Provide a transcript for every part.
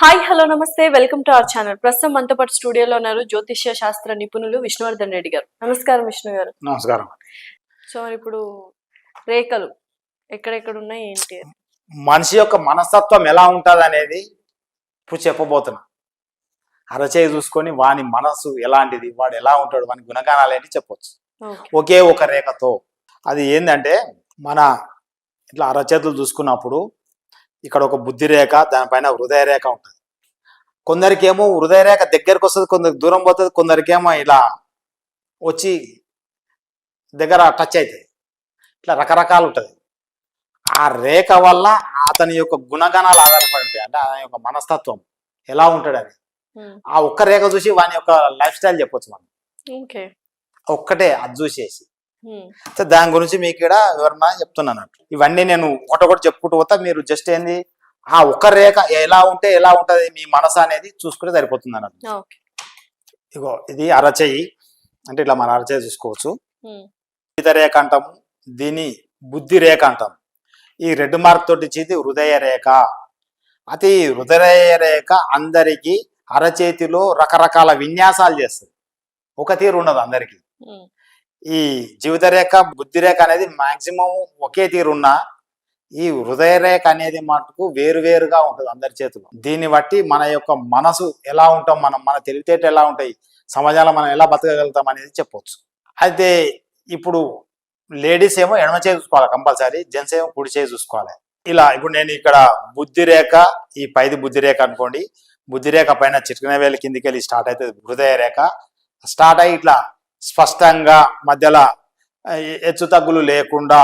Hi hello నమస్తే. Welcome to our channel. ప్రస్తుతం మనతో పాటు స్టూడియోలో ఉన్నారు జ్యోతిష్య శాస్త్ర నిపుణులు విష్ణువర్ధన్ రెడ్డి గారు. నమస్కారం విష్ణు గారు. నమస్కారం. సో మరి ఇప్పుడు రేఖలు ఎక్కడెక్కడ ఉన్నాయి ఏంటి. మనిషి యొక్క మనస్తత్వం ఎలా ఉంటుంది అనేది ఇప్పుడు చెప్పబోతున్నా. అరచేయి చూసుకొని వాని మనసు ఎలాంటిది వాడు ఎలా ఉంటాడు వాని గుణగానాలు ఏంటి చెప్పొచ్చు. ఒకే ఒక రేఖతో. అది ఏంటంటే మన ఇట్లా అరచేతులు చూసుకున్నప్పుడు ఇక్కడ ఒక బుద్ధి రేఖ దానిపైన హృదయ రేఖ ఉంటుంది. కొందరికేమో హృదయ రేఖ దగ్గరకు వస్తుంది కొందరికి దూరం పోతుంది కొందరికేమో ఇలా వచ్చి దగ్గర టచ్ అవుతుంది ఇట్లా రకరకాలు ఉంటుంది. ఆ రేఖ వల్ల అతని యొక్క గుణగణాలు ఆధారపడి ఉంటాయి అంటే అతని యొక్క మనస్తత్వం ఎలా ఉంటాడని ఉమ్, ఆ ఒక్క రేఖ చూసి వాని యొక్క లైఫ్ స్టైల్ చెప్పొచ్చు మనం. ఓకే. ఒక్కటే అది చూసేసి. సో దాని గురించి మీకు ఇక్కడ వివరణ చెప్తున్నాను. ఇవన్నీ నేను ఒకటొకటి చెప్పుకుంటూ పోతా. మీరు జస్ట్ ఏంది ఆ ఒక్క రేఖ ఎలా ఉంటే ఎలా ఉంటది మీ మనసు అనేది చూసుకుంటే సరిపోతుంది అన్నట్టు ఇగో ఇది అరచేయి. అంటే ఇట్లా మన అరచేయి చూసుకోవచ్చు. జీవిత రేఖ అంటాము దీని బుద్ధి రేఖ అంటాం ఈ రెడ్ మార్క్ తోటి ఇచ్చేది హృదయ రేఖ. అతి హృదయ రేఖ అందరికీ అరచేతిలో రకరకాల విన్యాసాలు చేస్తుంది. ఒక తీరు ఉండదు అందరికీ. ఈ జీవిత రేఖ బుద్ధి రేఖ అనేది మాక్సిమం ఒకే తీరు ఉన్నా ఈ హృదయ రేఖ అనేది మటుకు వేరు వేరుగా ఉంటుంది అందరి చేతిలో. దీన్ని బట్టి మన యొక్క మనసు ఎలా ఉంటాం మనం మన తెలివితేట ఎలా ఉంటాయి సమాజంలో మనం ఎలా బతకగలుగుతాం అనేది చెప్పవచ్చు అయితే ఇప్పుడు లేడీస్ ఏమో ఎడమ చేయి చూసుకోవాలి కంపల్సరీ జెంట్స్ ఏమో కుడి చేయి చూసుకోవాలి. ఇలా ఇప్పుడు నేను ఇక్కడ బుద్ధి రేఖ ఈ పైది బుద్ధి రేఖ అనుకోండి. బుద్ధి రేఖ పైన చిట్కన వేల కిందికి వెళ్ళి స్టార్ట్ అవుతుంది హృదయ రేఖ స్టార్ట్ అయ్యి ఇట్లా స్పష్టంగా మధ్యలో హెచ్చు తగ్గులు లేకుండా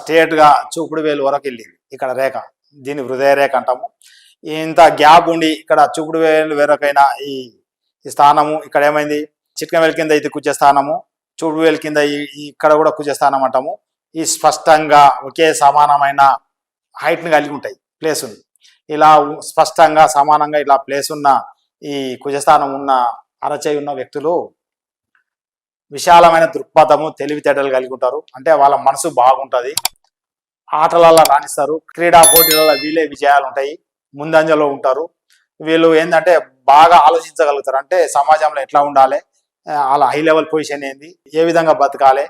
స్ట్రేట్గా చూపుడు వేలు వరకు వెళ్ళింది ఇక్కడ రేఖ. దీని హృదయ రేఖ అంటాము. ఇంత గ్యాప్ ఉండి ఇక్కడ చూపుడు వేలు వేరకైన ఈ స్థానము ఇక్కడ ఏమైంది? చిట్కం వేలు కింద ఇది కుచే స్థానము చూపుడు వేలు కింద ఇక్కడ కూడా కుచే స్థానం అంటాము. ఈ స్పష్టంగా ఒకే సమానమైన హైట్ని కలిగి ఉంటాయి ప్లేస్ ఉంది. ఇలా స్పష్టంగా సమానంగా ఇలా ప్లేస్ ఉన్న ఈ కుజస్థానం ఉన్న అరచేయి ఉన్న వ్యక్తులు విశాలమైన దృక్పథము తెలివితేటలు కలిగి ఉంటారు. అంటే వాళ్ళ మనసు బాగుంటది. ఆటలలో రాణిస్తారు. క్రీడా పోటీలలో వీళ్ళే విజయాలు ఉంటాయి. ముందంజలో ఉంటారు. వీళ్ళు ఏంటంటే బాగా ఆలోచించగలుగుతారు. అంటే సమాజంలో ఎట్లా ఉండాలి? వాళ్ళ హై లెవెల్ పొజిషన్ ఏంది? ఏ విధంగా బతకాలి?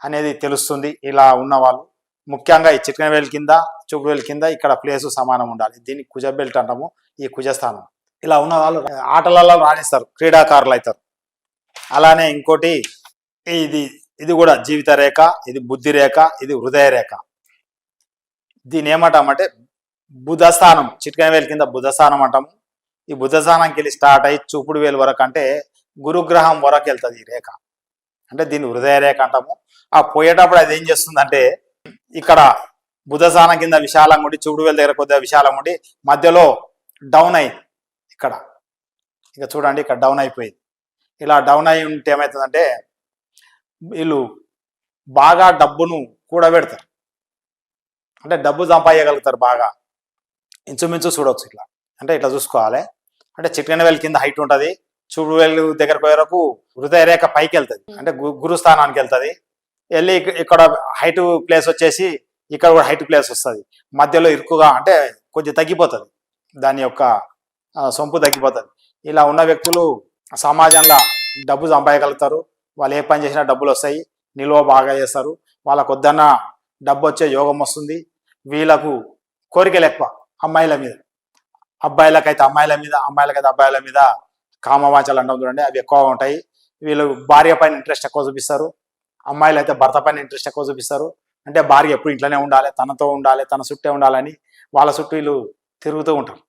అనేది తెలుస్తుంది ఇలా ఉన్న వాళ్ళు. ముఖ్యంగా ఈ చికెన్ వేల్ కింద చూపు వేల్ కింద ఇక్కడ ప్లేసు సమానం ఉండాలి. దీన్ని కుజ బెల్ట్ అంటాము. ఈ కుజస్థానం. ఇలా ఉన్న వాళ్ళు ఆటలలో రాణిస్తారు. క్రీడాకారులు అవుతారు అలానే ఇంకోటి ఇది ఇది కూడా జీవిత రేఖ ఇది బుద్ధి రేఖ ఇది హృదయ రేఖ. దీని ఏమంటామంటే బుధస్థానం చిట్కన వేలు కింద బుధస్థానం అంటాము. ఈ బుధస్థానానికి వెళ్ళి స్టార్ట్ అయ్యి చూపుడు వేలు వరకు అంటే గురుగ్రహం వరకు వెళ్తుంది ఈ రేఖ. అంటే దీన్ని హృదయ రేఖ అంటాము. ఆ పోయేటప్పుడు అది ఏం చేస్తుందంటే ఇక్కడ బుధస్థానం కింద విశాలంగా ఉండి చూపుడు వేలు దగ్గర కొద్దిగా విశాలంగా ఉండి మధ్యలో డౌన్ అయింది ఇక్కడ. ఇక చూడండి ఇక్కడ డౌన్ అయిపోయింది. ఇలా డౌన్ అయి ఉంటే ఏమవుతుందంటే వీళ్ళు బాగా డబ్బును కూడబెడతారు. అంటే డబ్బు సంపాదించగలుగుతారు బాగా. ఇంచుమించు చూడవచ్చు ఇట్లా. అంటే ఇట్లా చూసుకోవాలి. అంటే చిట్కన వేలు కింద హైట్ ఉంటుంది. చూడు వేలు దగ్గరకు పోయే వరకు హృదయ రేఖ పైకి వెళ్తుంది. అంటే గు- గురుస్థానానికి వెళ్తుంది. వెళ్ళి ఇక- ఇక్కడ హైట్ ప్లేస్ వచ్చేసి ఇక్కడ కూడా హైట్ ప్లేస్ వస్తుంది. మధ్యలో ఇరుకుగా అంటే కొంచెం తగ్గిపోతుంది. దాని యొక్క సొంపు తగ్గిపోతుంది. ఇలా ఉన్న వ్యక్తులు సమాజంలో డబ్బు సంపాదగలుగుతారు వాళ్ళు ఏ పని చేసినా డబ్బులు వస్తాయి. నిల్వ బాగా చేస్తారు. వాళ్ళకు వద్దన్న డబ్బు వచ్చే యోగం వస్తుంది. వీళ్ళకు కోరికలు ఎక్కువ అమ్మాయిల మీద. అబ్బాయిలకైతే అమ్మాయిల మీద అమ్మాయిలకైతే అబ్బాయిల మీద కామవాంచాలు అంటాం చూడండి. అవి ఎక్కువ ఉంటాయి. వీళ్ళు భార్య పైన ఇంట్రెస్ట్ ఎక్కువ చూపిస్తారు. అమ్మాయిలు అయితే భర్త పైన ఇంట్రెస్ట్ ఎక్కువ చూపిస్తారు. అంటే భార్య ఎప్పుడు ఇంట్లోనే ఉండాలి తనతో ఉండాలి తన చుట్టే ఉండాలని వాళ్ళ చుట్టూ వీళ్ళు తిరుగుతూ ఉంటారు.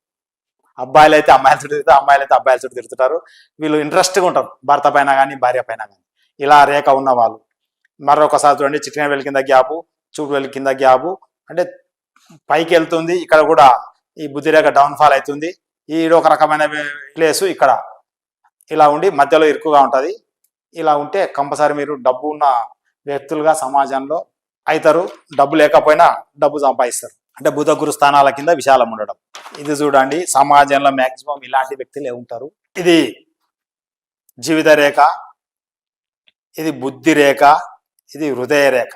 అబ్బాయిలు అయితే అమ్మాయిల చుట్టూ తిరుగుతారు అమ్మాయిలు అయితే అబ్బాయిల చుట్టూ తిరుగుతారు. వీళ్ళు ఇంట్రెస్ట్గా ఉంటారు భర్త పైన కానీ భార్య పైన కానీ ఇలా రేఖ ఉన్న వాళ్ళు మరొకసారి చూడండి చికెన్ వెళ్ళి కింద గ్యాపు చూపు వెళ్ళి కింద గ్యాపు. అంటే పైకి వెళ్తుంది ఇక్కడ కూడా ఈ బుద్ధి రేఖ డౌన్ ఫాల్ అవుతుంది. ఈ ఒక రకమైన ప్లేస్ ఇక్కడ. ఇలా ఉండి మధ్యలో ఇరుకుగా ఉంటుంది. ఇలా ఉంటే కంపల్సరీ మీరు డబ్బు ఉన్న వ్యక్తులుగా సమాజంలో అవుతారు. డబ్బు లేకపోయినా డబ్బు సంపాదిస్తారు. అంటే బుధ గురు స్థానాల కింద విశాలం ఉండడం. ఇది చూడండి సమాజంలో మ్యాక్సిమం ఇలాంటి వ్యక్తులే ఉంటారు. ఇది జీవిత రేఖ ఇది బుద్ధి రేఖ ఇది హృదయ రేఖ.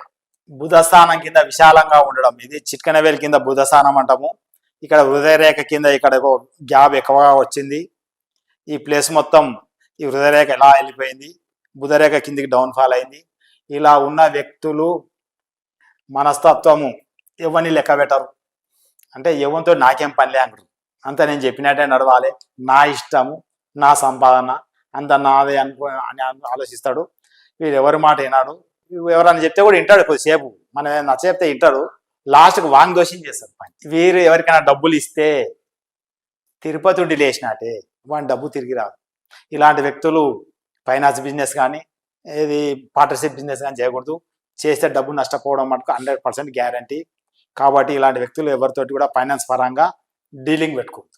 బుధ స్థానం కింద విశాలంగా ఉండడం ఇది చిట్కనవేలు కింద బుధ స్థానం అంటాము. ఇక్కడ హృదయరేఖ కింద ఇక్కడ ఒక గ్యాప్ ఎక్కువగా వచ్చింది. ఈ ప్లేస్ మొత్తం ఈ హృదయరేఖ ఎలా వెళ్ళిపోయింది? బుధరేఖ కిందికి డౌన్ ఫాల్ అయింది. ఇలా ఉన్న వ్యక్తులు మనస్తత్వము ఎవరిని లెక్క పెట్టరు. అంటే ఎవరితో నాకేం పనిలే అంటారు. అంత నేను చెప్పినట్టే నడవాలి. నా ఇష్టము నా సంపాదన అంత నాదే అనుకో అని ఆలోచిస్తాడు. వీడు ఎవరి మాట వినాడు. ఎవరన్నా చెప్తే కూడా వింటాడు కొద్దిసేపు. మనం నచ్చ చెప్తే వింటాడు. లాస్ట్కి వాంగ్ చేస్తారు పని. వీరు ఎవరికైనా డబ్బులు ఇస్తే తిరుపతి ఉండి లేచినట్టే వాడి డబ్బు తిరిగి రాదు. ఇలాంటి వ్యక్తులు ఫైనాన్స్ బిజినెస్ కానీ ఏది పార్ట్నర్షిప్ బిజినెస్ కానీ చేయకూడదు. చేస్తే డబ్బు నష్టపోవడం మటుకు హండ్రెడ్ పర్సెంట్ గ్యారంటీ. కాబట్టి ఇలాంటి వ్యక్తులు ఎవరితోటి కూడా ఫైనాన్స్ పరంగా డీలింగ్ పెట్టుకోవద్దు.